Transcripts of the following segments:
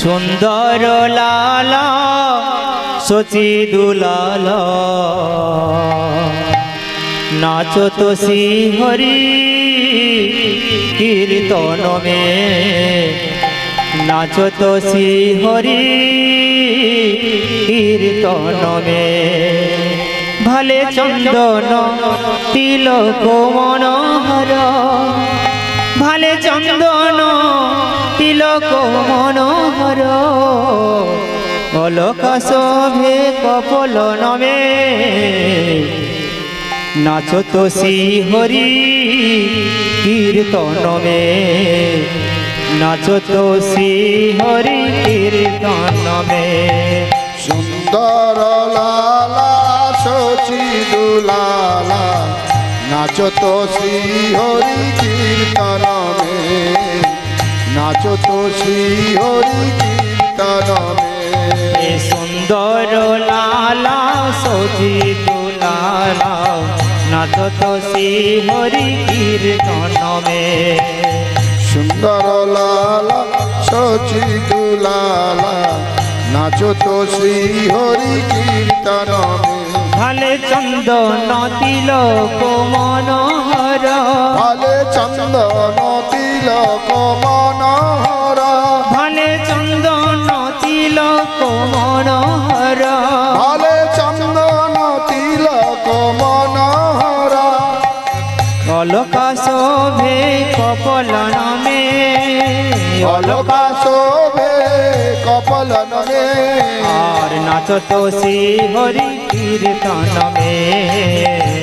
সুন্দর লাল সচি দুলাল। নাচো তো হরি কীর্তন মে। নাচো তো হরি কীর্তন মে। ভালে চন্দন, তিলক মনোহর। ভালে চন্দন তিলক মনোহর। অলক শোভে কপল নমে। নাচ তো হরি কীর্তন মে। নাচ তো হরি কীর্তন মে। সুন্দর লালা শচী দুলালা। নাচো তো হরি কীর্তন মে। নাচো তো শ্রী হরি কীর্তন মে এ সুন্দর লালা সজি দুলালা নাচ তো শ্রী হরি কীর্তন মে সুন্দর লালা শচী দুলালা নাচো তো শ্রী হরি কীর্তন মে ভালে চন্দন তিলক মনোহর ভালে চন্দন শোভে কপল নমে আর নাচ তো শ্রী হরি কীর্তন মে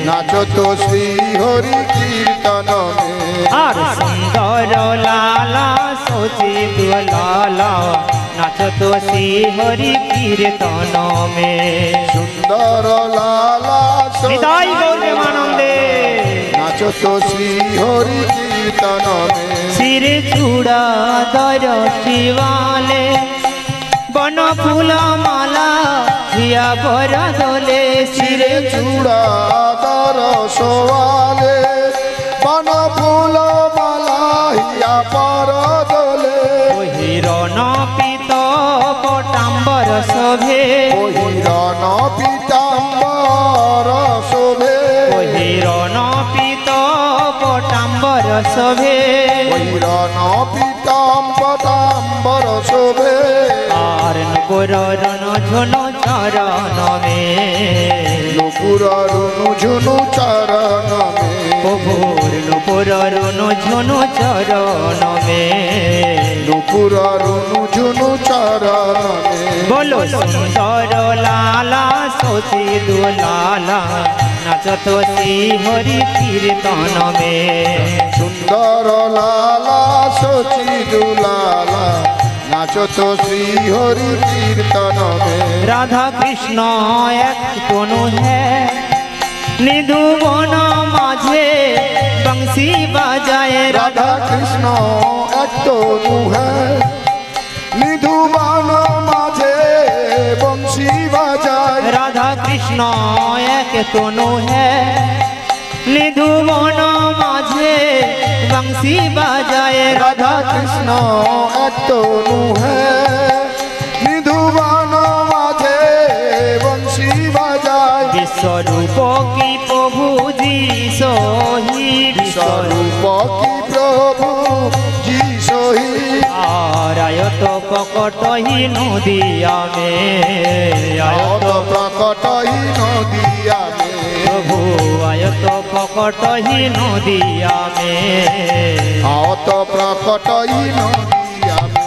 নাচ তো শ্রী হরি কীর্তন মে আর সুন্দর লালা সচি দুলালা নাচ তো শ্রী হরি কীর্তন মে সুন্দর লালা নিতাই গৌর প্রেমানন্দে নাচ তো শ্রী হরি কীর্তন শির চূড়া দর শিবালে বন ফুল মালা হিয়া বর দলে। শির চূড়া দর শোয়ালে বন ফুল মালা হিয়া বর দলে। হিরণ পিত পটাম্বর শোভে। হিরণ পিতাম্বর শোভে। হিরণ শোভে হিরণ পিতাম্বরাম্বর শোভে আর নগর রণ ঝন চরণ মে রুনু ঝুনু চরণ মে প্রভুর নুপুর রণ ঝন চরণ মে রুনু ঝুনু চরণ মে বলো সুন্দর লালা সতী দুলালা। নাচত হরি কীর্তন মে সুন্দর লালা সচি দুলালা নাচত শ্রী হরি কীর্তন মে রাধা কৃষ্ণ এক তনু হে নিধু বন মাঝে বংশী বাজায়। রাধা কৃষ্ণ এক তনু হ্যাঁ নিধুবান মাঝে বংশী বাজায়। রাধা কৃষ্ণ এক তনু হে নিধু বন মাঝে বংশী বাজায় রাধা কৃষ্ণ এক তনু হ্যাঁ নিধুবান মাঝে বংশী বাজায় বিশ্বরূপ কি প্রভু সহি বিশ্বরূপ স্বরূপ কি আয়ত প্রকট হি নদিয়া মে আয়ত প্রকট নদিয়া মে প্রভু আয়ত প্রকট হি নদিয়া মে আয়ত প্রকট নদিয়া মে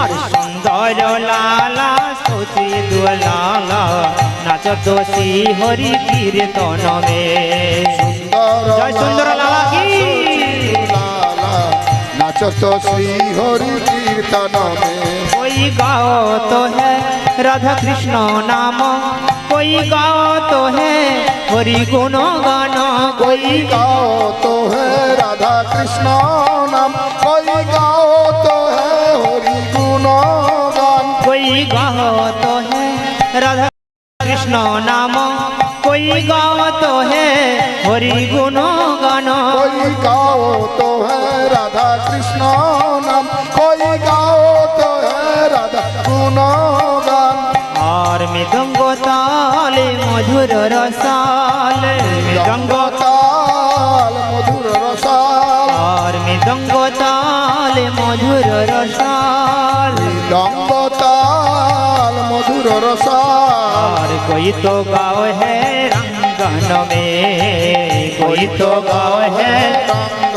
আর সুন্দর লালা সচি দুলালা নাচ দোষী হরি কীর্তন মে। সুন্দর জয় সুন্দর লালা কি? नाचत श्री हरि कीर्तन में कोई गाओ तो है राधा कृष्ण नाम कोई गाओ तो है हरि गुण गान कोई गाओ तो है राधा कृष्ण नाम कोई गाओ तो है हरि गुण गान। कोई गाओ तो है राधा कृष्ण नाम कोई गाओ तो है हरि गुण নাম কই গাও তো রাধা গুণগান। আর মৃদঙ্গ তালে মধুর রসাল মৃদঙ্গ তাল মধুর রসাল। আর মৃদঙ্গ তালে মধুর রসাল। মৃদঙ্গ তাল মধুর রসাল। কই তো গাও হে রঙ্গন মে কই তো গাও হে রঙ্গ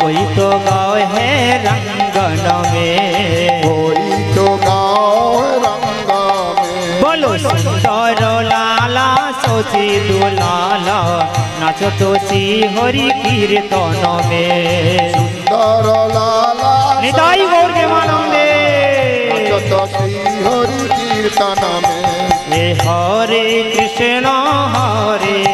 कोई तो गाँव है रंगन में कोई तो गाँव रंग में बोलो सुंदर लाला सोची दुलाला नाचो तो सी हरि कीर्तन में सुंदर लाला निताई गौर के मानंदे नाचो तो सी हरि कीर्तन में हे हरे कृष्ण हरे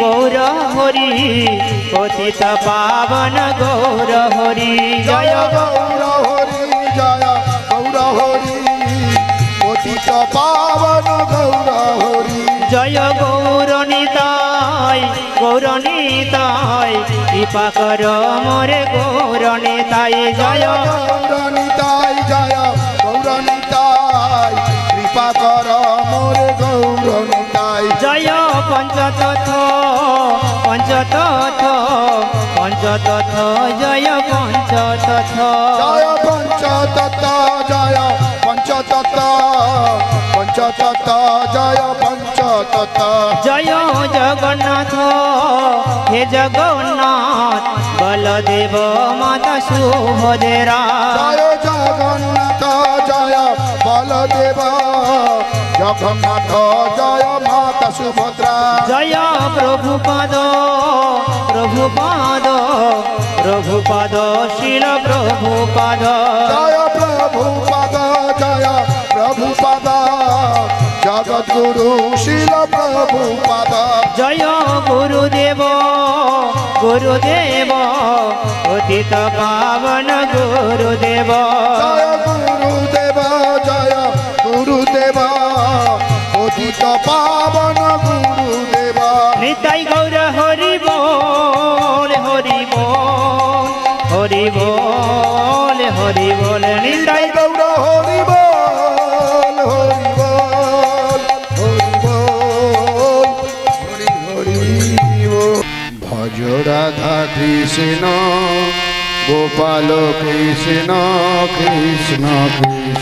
গৌর হরি পতিত পাবন গৌর হরি। জয় গৌর হরি জয় গৌর হরি পতিত পাবন গৌর হরি। জয় গৌর নিতাই গৌর নিতাই কৃপা কর মোরে গৌর নিতাই। জয় গৌর নিতাই জয় গৌর নিতাই কৃপা কর মোরে গৌর নিতাই জয় পঞ্চতথ পঞ্চতথ পঞ্চতথ জয় পঞ্চতথ। জয় পঞ্চতত্ত জয় পঞ্চতত্ত পঞ্চতত্ত জয় পঞ্চতত্ত জয় জগন্নাথ হে জগন্নাথ বলদেব মাতা সুভদ্রা। জয় জগন্নাথ জয় বলদেব জগন্নাথ জয় মাতা সুভদ্রা। জয় প্রভুপাদ প্রভুপাদ প্রভুপাদ শিল প্রভুপাদ। জয় প্রভু পদ জয় প্রভু পদ জগদ্গুরু শিল প্রভু পদ জয় গুরুদেব গুরুদেব অতীত পাবন গুরুদেব। জয় গুরুদেব জয় গুরুদেব অতীত পাবন গুরুদেব। নিতাই গৌর হরি বল হরি বল হরি বল হরি বল। নিতাই গৌর হরি বল হরি বল হরি বল হরি হরি ভজ রাধা কৃষ্ণ গোপাল কৃষ্ণ কৃষ্ণ কৃষ্ণ।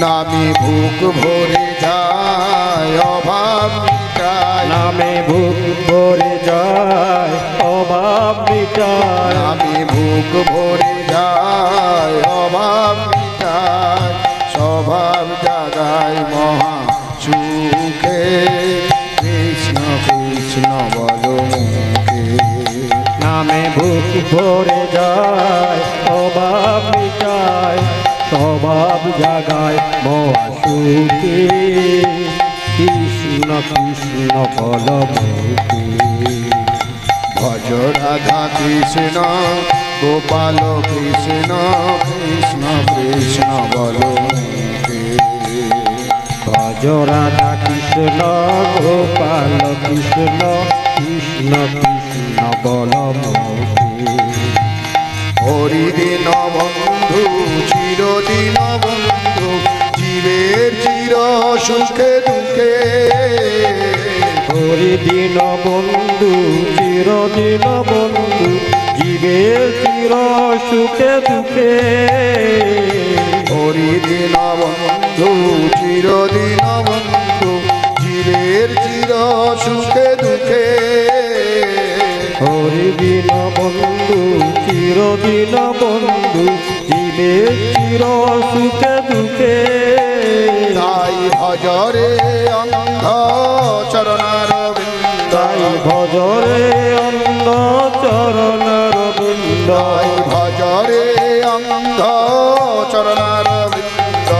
নামে ভুক ভরে যায় অভাব নামে ভুক ভরে যায় অভাব মিটায়। নামে ভুক ভরে যায় অভাব মিটায়। স্বভাব জাগায় মহা সুখে। কৃষ্ণ কৃষ্ণ বল মুখে। নামে বুক ভরে যায় অভাব মিটায়। স্বভাব জাগায় সুখে কৃষ্ণ কৃষ্ণ বল মুখে ভজ রাধা কৃষ্ণ, গোপাল কৃষ্ণ কৃষ্ণ কৃষ্ণ বলো মুখে। ভজ রাধা কৃষ্ণ, গোপাল কৃষ্ণ কৃষ্ণ কৃষ্ণ বল মুখে হরিদিন বন্ধু, চিরদিন বন্ধু জীবের চির সুখে দুঃখে। হরি দিন বন্ধু চিরদিন বন্ধু জীবের চির সুখে দুঃখে। হরিদিন বন্ধু চিরদিন বন্ধু জীবের চির সুখে দুঃখে। হরি দিন বন্ধু চিরদিন বন্ধু জীবের চির সুখে দুঃখে। ভজরে অন্ধ চরণার তাই ভজরে অন্ন চরণার বৃন্দ তাই ভজরে অন্ধ চরণার বৃন্দ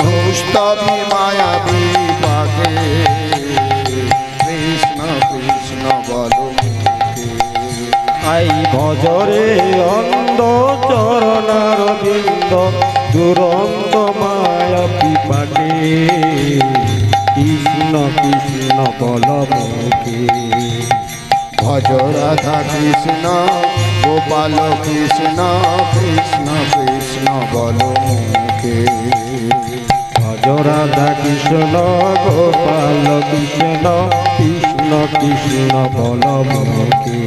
দুষ্টবি মায়া বিপাকে কৃষ্ণ কৃষ্ণ বল আই ভজরে অন্ধ চরণার বৃন্দ দুরন্ত মায়া পিপাকে কৃষ্ণ কৃষ্ণ বল মুখে ভজ রাধা কৃষ্ণ গোপাল কৃষ্ণ কৃষ্ণ কৃষ্ণ বল মুখে ভজ রাধা কৃষ্ণ গোপাল কৃষ্ণ কৃষ্ণ কৃষ্ণ বল মুখে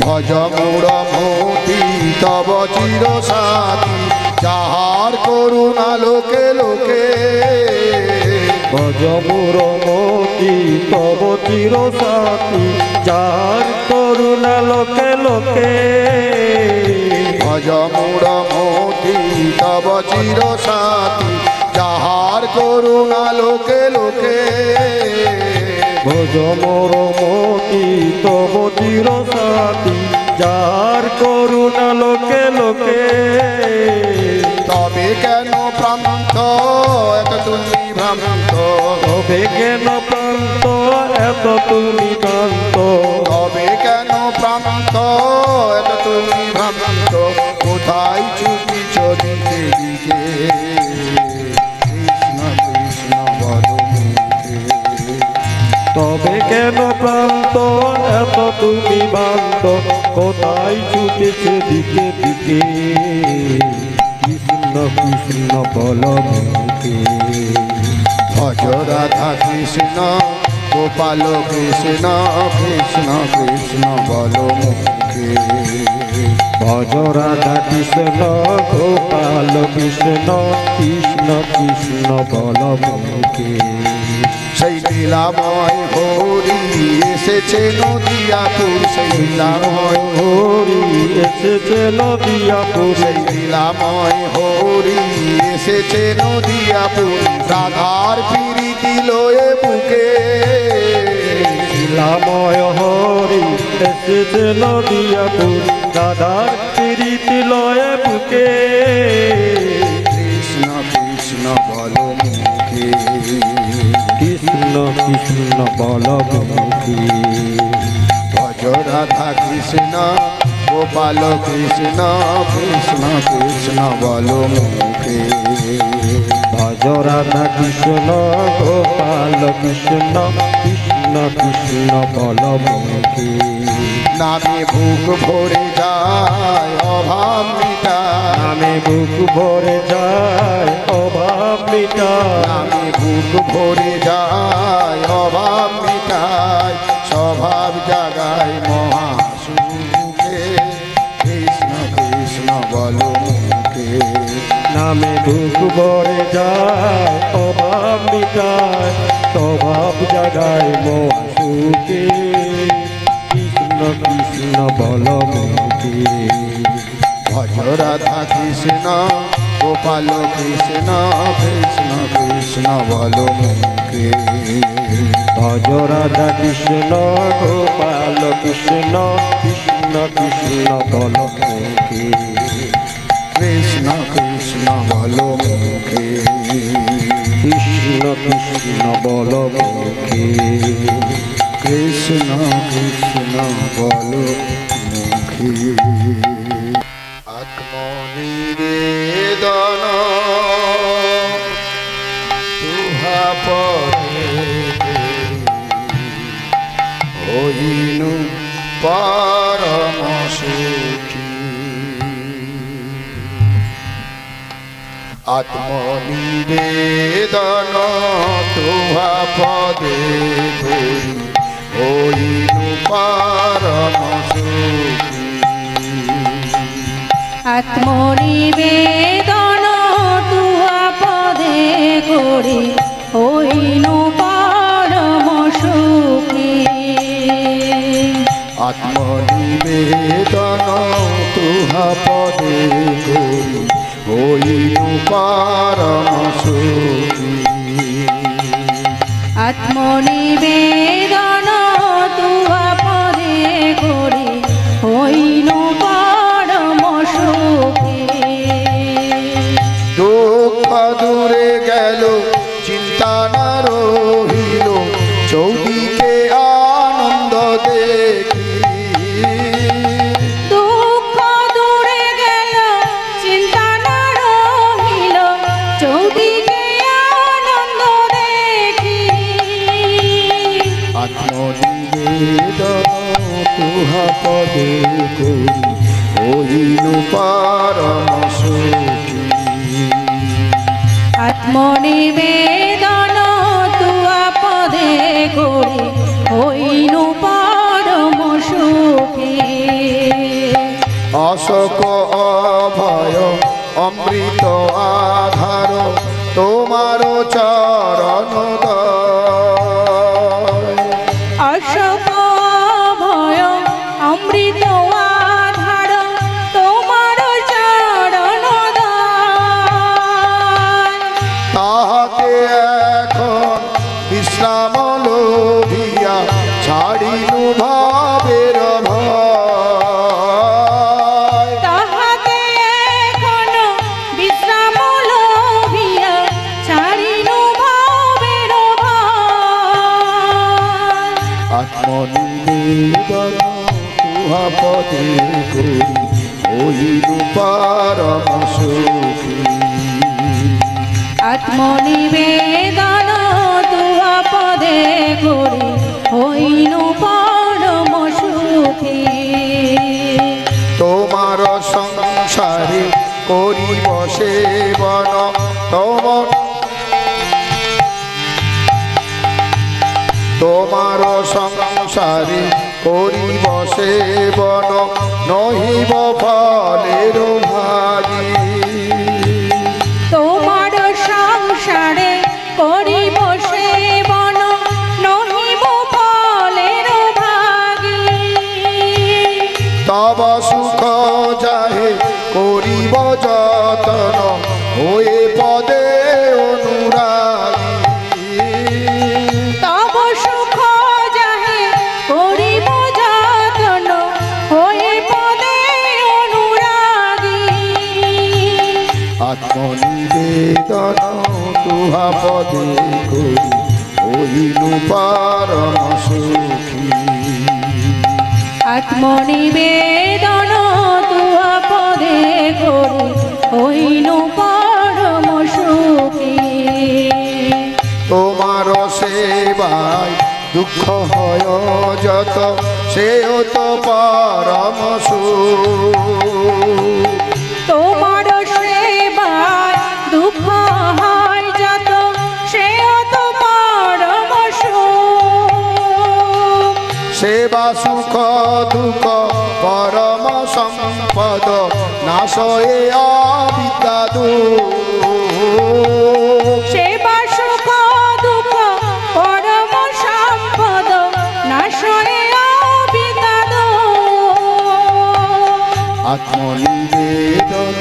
ভজ মূঢ় মতি তব চির সাথী যাহার করুণা লোকে লোকে। ভজ মোর মতি তব চির সাথী যার করুণা লোকে লোকে। ভজ মূঢ় মতি তব চির সাথী যাহার করুণা লোকে লোকে। ভজ মোর মতি তব চির সাথী যার করুণা লোকে লোকে। কেন প্রান্ত? এত তুমি ভ্রান্ত। তবে কেন প্রান্ত? এত তুমি কান্ত তবে কেন প্রান্ত? এত তুমি ভ্রান্ত। কোথায় কৃষ্ণ কৃষ্ণ বল তবে কেন প্রান্ত? এত তুমি বান্ত কোথায় ছুটেছে দিকে দিকে কৃষ্ণ কৃষ্ণ বল মুখে ভজ রাধা কৃষ্ণ গোপাল কৃষ্ণ কৃষ্ণ কৃষ্ণ বল মুখে ভজ রাধা কৃষ্ণ গোপাল কৃষ্ণ কৃষ্ণ কৃষ্ণ বল সেই লীলাময় হরি এসেছে নদিয়াপুর সেই লীলাময় হরি এসেছে নদিয়াপুর সেই লীলাময় হরি এসেছে নদিয়াপুর রাধার প্রীতি লয়ে বুকে শিলাময় হরি এসেছে নদিয়াপুর দাদার প্রীতি লয়ে বুকে, কৃষ্ণ কৃষ্ণ বল মুখে। কৃষ্ণ কৃষ্ণ বল মুখে ভজ রাধা কৃষ্ণ গোপাল কৃষ্ণ কৃষ্ণ কৃষ্ণ বল মুখে ভজ রাধা কৃষ্ণ গোপাল কৃষ্ণ কৃষ্ণ কৃষ্ণ বল মুখে নামে ভুক ভরে যায় অভাব মিটায়। নামে বুক ভরে যায় নামে বুক ভরে যায় অভাব মিটায় স্বভাব জাগায় মহাসুখে। কৃষ্ণ কৃষ্ণ বল মুখে। নামে বুক ভরে যায় অভাব মিটায় স্বভাব জাগায় মহাসুখে। কৃষ্ণ কৃষ্ণ বল মুখে। ভজ রাধা কৃষ্ণ গোপাল কৃষ্ণ কৃষ্ণ কৃষ্ণ বল মুখে। ভজ রাধা কৃষ্ণ, গোপাল কৃষ্ণ কৃষ্ণ কৃষ্ণ বল মুখে। কৃষ্ণ কৃষ্ণ বলো মুখে। কৃষ্ণ কৃষ্ণ বল মুখে। কৃষ্ণ কৃষ্ণ বলো মুখে। আত্মনিবেদন পরে হইনু পরম সুখী আত্মনিবেদন তুহা পদে ধরি হইনু পরম সুখী আত্মনিবেদন তুয়া পদে পদে করি হইনু পরম সুখী আত্মনিবেদন তুয়া পদে করি, হইনু পরম সুখী। অশোক অভয়, অমৃত আধার তোমার চরণ অশোক আত্মনিবেদন তুয়া পদে করি হইনু পরম সুখী তোমার সংসারে করিব সেবন তোমার তোমার সংসারে করিব সেবন নহিব ফলের ভাগী। পদে হইনু পারম সুখী। আত্মনিবেদন তুয়া পদে করি হইনু পরম সুখী। তোমার সেবায় দুঃখ হয় যত সেও তো পরম সুখ। সেবা সুখ দুঃখ পরম সম্পদ নাশয়ে অবিদ্যা সেবা সুখ দুঃখ পরম সম্পদ নাশয়ে অবিদাদ আত্মনিবেদন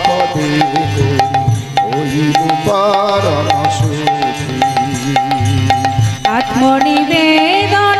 পদে পরম সুখী আত্মনিবেদন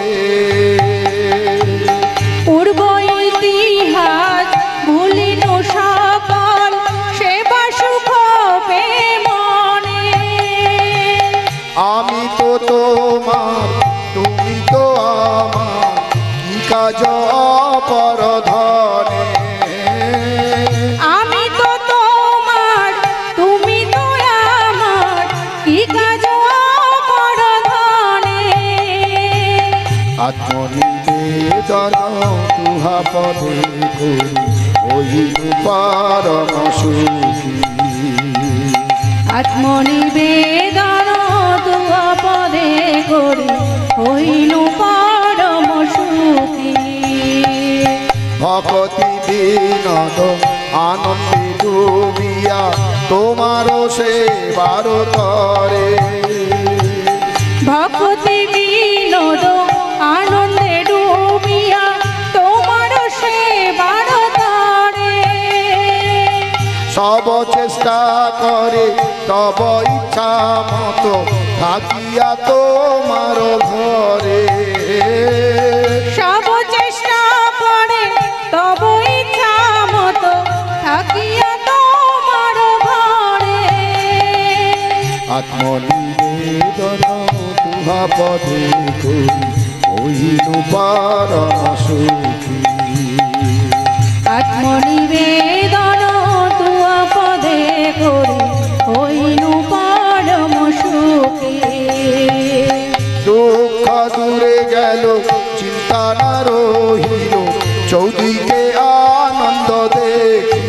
পদে ওই পারম সুখী। আত্মনিবেদন তুয়া পদে করি হইনু পরম সুখী। ভকতি বিনোদ আনন্দে ডুবিয়া তোমারও সেবার করে ভক্তি বিনোদ সব চেষ্টা করে তব ইচ্ছা মতো থাকিয়া তোমার ঘরে। সব চেষ্টা করে তব ইচ্ছা মতো থাকিয়া তোমার ঘরে। আত্মনিবেদন তুহা পদে হইনু সুখী। আত্মনিবেদন পদে করি হইনু পরম সুখী দুঃখ দূরে গেল চিন্তা না রহিল চৌদিকে আনন্দ দেখি।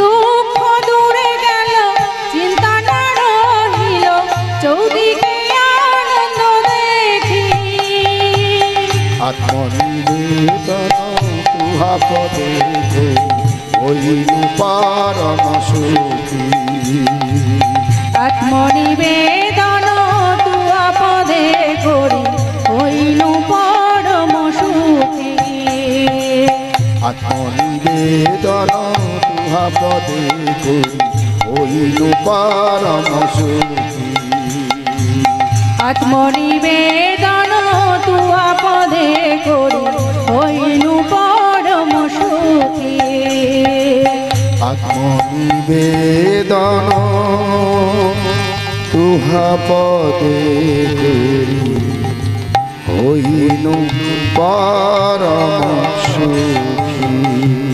দুঃখ দূরে গেল চিন্তা না রহিল চৌদিকে আনন্দ দেখি। আত্মনিবেদন তুহা পদে হইনু পারম সুখী আত্মনিবেদন তুয়া পদে করি হইনু পরম সুখী। আত্মনিবেদন তুহা পদে করি হইনু পারম সুখী। আত্মনিবেদন তুয়া পদে করি হইনু পরম আত্মনিবেদন তুহা পদে করি হইনু পরম সুখী।